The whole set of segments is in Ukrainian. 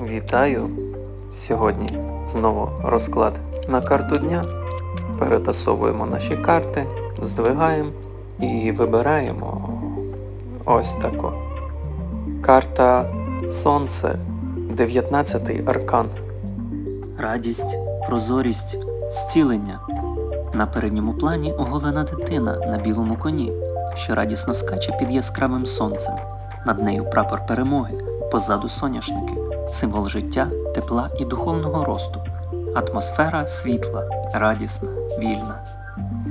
Вітаю! Сьогодні знову розклад на карту дня. Перетасовуємо наші карти, здвигаємо і вибираємо ось тако. Карта Сонце, 19 аркан. Радість, прозорість, зцілення. На передньому плані оголена дитина на білому коні, що радісно скаче під яскравим сонцем. Над нею прапор перемоги, позаду соняшники, символ життя, тепла і духовного росту. Атмосфера світла, радісна, вільна.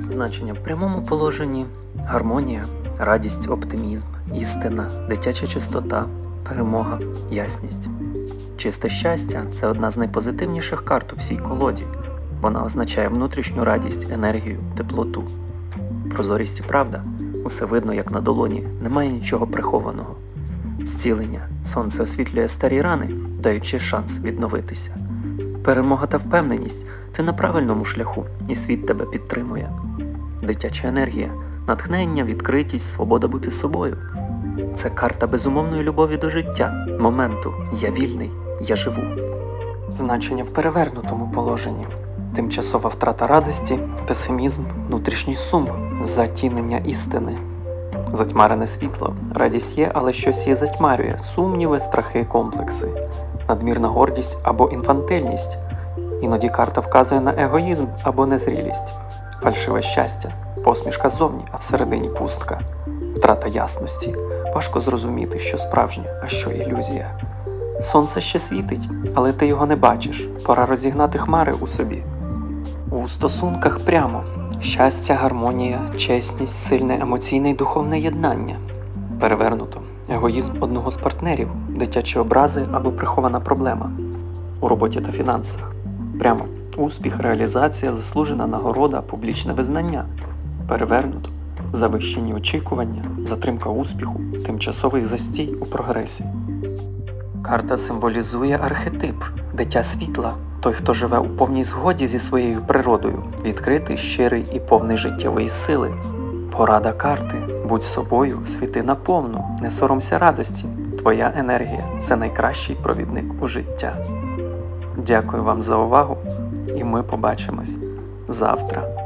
Значення в прямому положенні гармонія, радість, оптимізм, істина, дитяча чистота, перемога, ясність. Чисте щастя це одна з найпозитивніших карт у всій колоді. Вона означає внутрішню радість, енергію, теплоту. Прозорість і правда усе видно, як на долоні, немає нічого прихованого. Зцілення сонце освітлює старі рани, даючи шанс відновитися. Перемога та впевненість ти на правильному шляху, і світ тебе підтримує. Дитяча енергія, натхнення, відкритість, свобода бути собою. Це карта безумовної любові до життя, моменту Я вільний, я живу. Значення в перевернутому положенні. Тимчасова втрата радості, песимізм, внутрішній сум, затінення істини. Затьмарене світло. Радість є, але щось її затьмарює. Сумніви, страхи, комплекси. Надмірна гордість або інфантильність. Іноді карта вказує на егоїзм або незрілість, фальшиве щастя, посмішка ззовні, а всередині пустка, втрата ясності. Важко зрозуміти, що справжнє, а що ілюзія. Сонце ще світить, але ти його не бачиш. Пора розігнати хмари у собі. У стосунках прямо щастя, гармонія, чесність, сильне емоційне і духовне єднання. Перевернуто егоїзм одного з партнерів, дитячі образи або прихована проблема у роботі та фінансах. Прямо успіх, реалізація, заслужена нагорода, публічне визнання. Перевернуто завищені очікування, затримка успіху, тимчасовий застій у прогресі. Карта символізує архетип, дитя світла, той, хто живе у повній згоді зі своєю природою, відкритий, щирий і повний життєвої сили. Порада карти будь собою, світи наповну, не соромся радості. Твоя енергія це найкращий провідник у життя. Дякую вам за увагу, і ми побачимось завтра.